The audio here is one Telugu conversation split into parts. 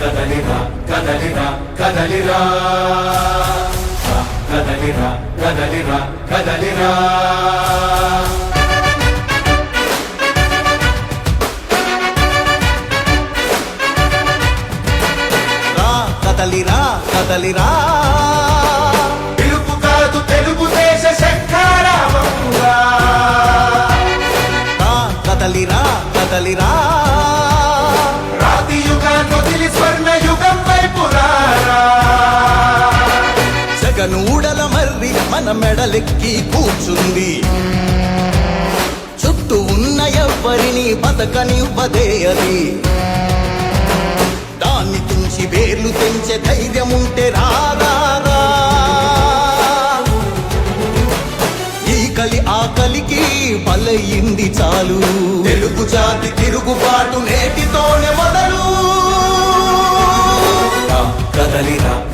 కదలిరా కదలిరా కదలిరా. కదలిరా కదలిరా కదలిరా. కదలిరా కదలిరా. పిలుపు కాదు తెలుగుదేశ శంఖారావంగా రా కదలిరా కదలిరా. నూడల మర్రి మన మెడలెక్కి కూర్చుంది. చుట్టూ ఉన్న ఎవ్వరిని బతకనివ్వదే అది దాన్ని తుంచి వేర్లు తెంచే ధైర్యం ఉంటే రాదారా ఈ కలి ఆకలికి బలయింది చాలు. తెలుగు జాతి తిరుగుబాటు నేటితోనే మొదలు. కదలిరా.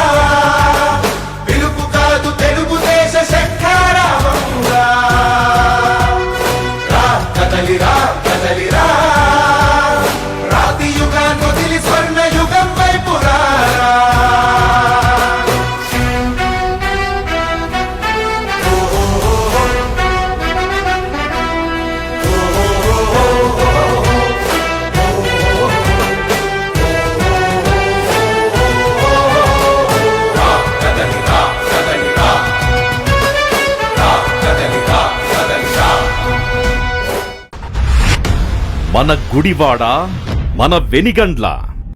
మన గుడివాడ మన వెనిగండ్ల.